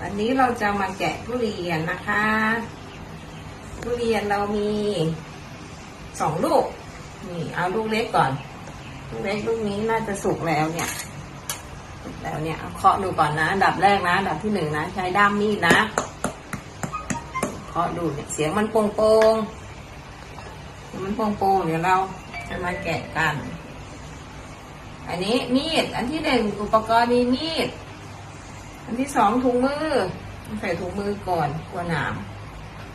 วันนี้เราจะมาแกะทุเรียนนะคะ ทุเรียนเรามีสองลูก นี่เอาลูกเล็กก่อน ลูกเล็กลูกนี้น่าจะสุกแล้วเนี่ยแล้วเนี่ยเอาเคาะดูก่อนนะดับแรกนะดับที่หนึ่งนะ ใช้ด้ามมีดนะเคาะดูเนี่ยเสียงมันโป่งโป่งมันโป่งโป่งเดี๋ยวเราจะมาแกะกัน อันนี้มีดอันที่หนึ่งอุปกรณ์มีมีด อันที่สองถุงมือ ใส่ถุงมือก่อนกลัวหนาม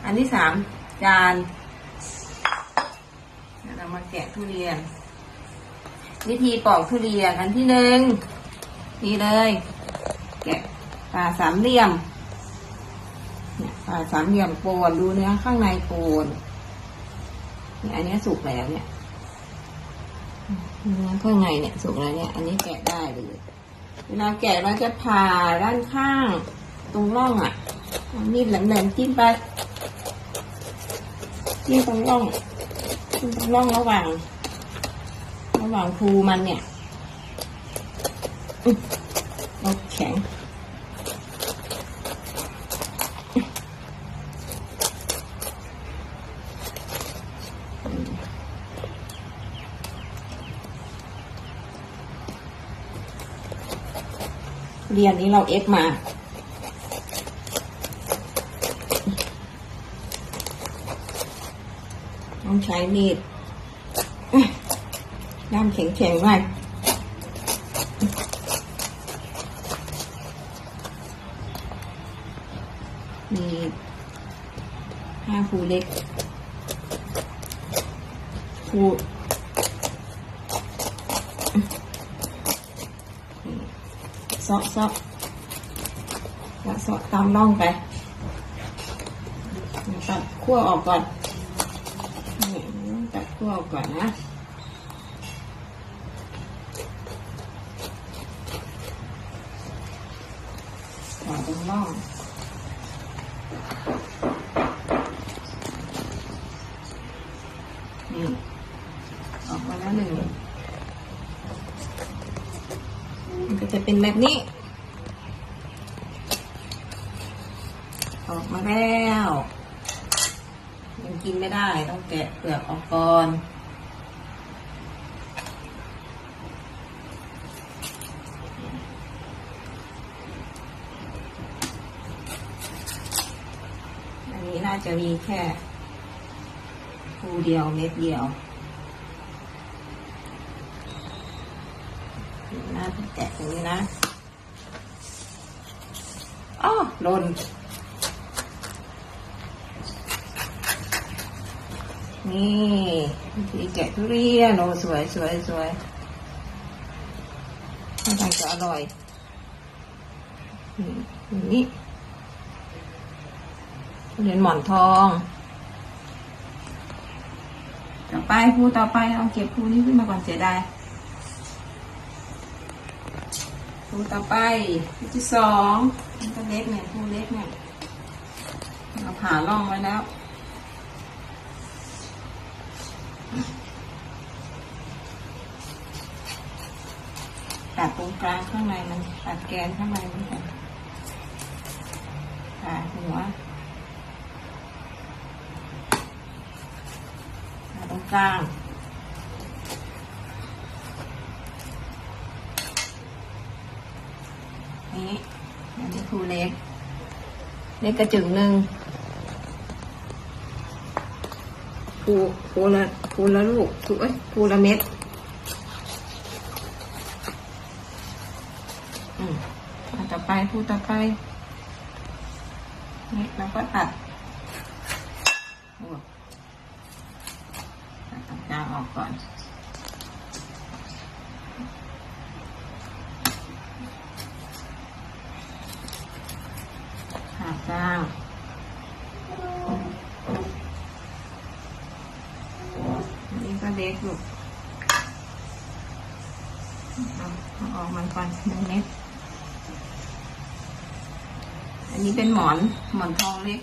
อันที่สามจานเดี๋ยวเรามาแกะทุเรียน วิธีปอกทุเรียนอันที่หนึ่งนี่เลย แกะปลาสามเหลี่ยมเนี่ยปลาสามเหลี่ยมโกนดูเนื้อข้างในโกนเนี่ยอันนี้สุกแล้วเนี่ยเนื้อข้างในเนี่ยสุกแล้วเนี่ย อันนี้แกะได้เลย เวลาแกะเราจะผ่าด้านข้างตรงร่องอะมีดแหลมๆจิ้มไปจิ้มตรงร่องจิ้มตรงร่องระหว่าง ระหว่างภูมันเนี่ยอุ๊ยเอาแข็ง เรียนนี้เราเอฟมาต้องใช้มีดด้ามแข็งๆหน่อยมีห้าภูเล็กภูเซาะเซาะแล้วเซาะตามน่องไปตัดขั้วออกก่อนนี่ตัดขั้วออกก่อนนะต่อตรงร่องนี่ออกมาแล้วหนึ่งมัน ก็จะเป็นแบบนี้ ออกมาแล้วยังกินไม่ได้ต้องแกะเปลือกออกก่อนอันนี้น่าจะมีแค่ภูเดียวเม็ดเดียว น่าจะแกะตรงนี้นะอ้อหล่นนี่วิธีแกะทุเรียนโอ้สวยสวยสวยท่าทางจะอร่อย นี่ทุเรียนหมอนทอง ต่อไปภูต่อไปเอาเก็บภูนี้ขึ้นมาก่อนเสียดาย ภูต่อไปภูที่สองนี่เล็กเนี่ยภูเล็กเนี่ยเราผ่าร่องไว้แล้วตัดตรงกลางข้างในมันตัดแกนข้างในมันก่อนผ่าหัวผ่าตรงกลาง นี่อันนี้ครูเล็กเล็กกระจึงหนึ่งภูภูละภูละลูกภูเอ้ยภูละเม็ดอืมต่อไปพูต่อไปนี่เราก็ตัดตัดตรงกลางออกก่อน ผ่ากลางอันนี้ก็เล็กลูกเอาเอาออกมันก่อนหนึ่งเม็ดอันนี้เป็นหมอนหมอนทองเล็ก